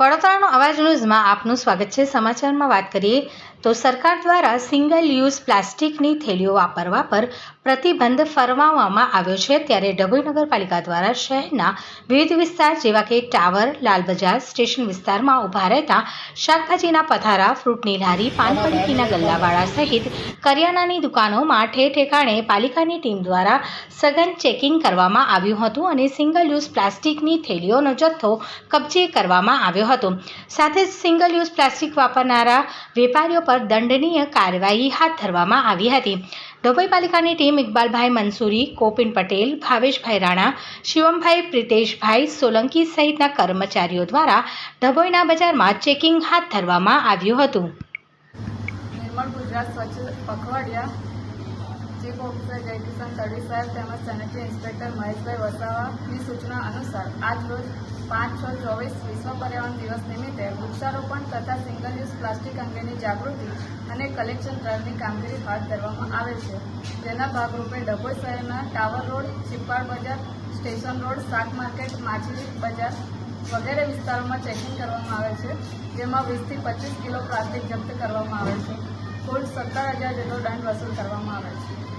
વડોદરાનો અવાજ ન્યૂઝમાં આપનું સ્વાગત છે. સમાચારમાં વાત કરીએ તો સરકાર દ્વારા સિંગલ યુઝ પ્લાસ્ટિકની થેલીઓ વાપરવા પર પ્રતિબંધ ફરમાવવામાં આવ્યો છે. ત્યારે ડભોઈ નગરપાલિકા દ્વારા શહેરના વિવિધ વિસ્તાર જેવા કે ટાવર લાલ બજાર સ્ટેશન વિસ્તારમાં ઊભા રહેતા શાકભાજીના પથારા, ફ્રૂટની લારી પાન પડીકીના ગલ્લાવાળા સહિત કરિયાણાની દુકાનોમાં ઠેર ઠેકાણે પાલિકાની ટીમ દ્વારા સઘન ચેકિંગ કરવામાં આવ્યું હતું અને સિંગલ યુઝ પ્લાસ્ટિકની થેલીઓનો જથ્થો કબજે કરવામાં આવ્યો હતો. સાથે જ સિંગલ યુઝ પ્લાસ્ટિક વાપરનારા વેપારીઓ પર દંડનીય કાર્યવાહી હાથ ધરવામાં આવી હતી. ડભોઈ પાલિકાની ટીમ ઇકબાલભાઈ મંસૂરી, કોપિન પટેલ, ભાવેશભાઈ રાણા, શિવમભાઈ પ્રિતેશભાઈ સોલંકી સહિતના કર્મચારીઓ દ્વારા ડભોઈના બજારમાં ચેકિંગ હાથ ધરવામાં આવ્યું હતું. ગુજરાત સ્વચ્છ પખવાડિયા ચીફ ઓફિસર જયકિશન તડવી સાહેબ તેમજ સેનેટરી ઇન્સ્પેક્ટર મહેશભાઈ વસાવાની સૂચના અનુસાર આજ રોજ પાંચ છ ચોવીસ વિશ્વ પર્યાવરણ દિવસ નિમિત્તે વૃક્ષારોપણ તથા સિંગલ યુઝ પ્લાસ્ટિક અંગેની જાગૃતિ અને કલેક્શન ડ્રાઈવની કામગીરી હાથ ધરવામાં આવે છે. જેના ભાગરૂપે ડભોઈ શહેરના ટાવર રોડ ચિપ્પાડ બજાર, સ્ટેશન રોડ, શાક માર્કેટ માછલી બજાર વગેરે વિસ્તારોમાં ચેકિંગ કરવામાં આવે છે, જેમાં વીસથી પચીસ કિલો પ્લાસ્ટિક જપ્ત કરવામાં આવે છે. કુલ સત્તર હજાર જેટલો દંડ વસૂલ કરવામાં આવે છે.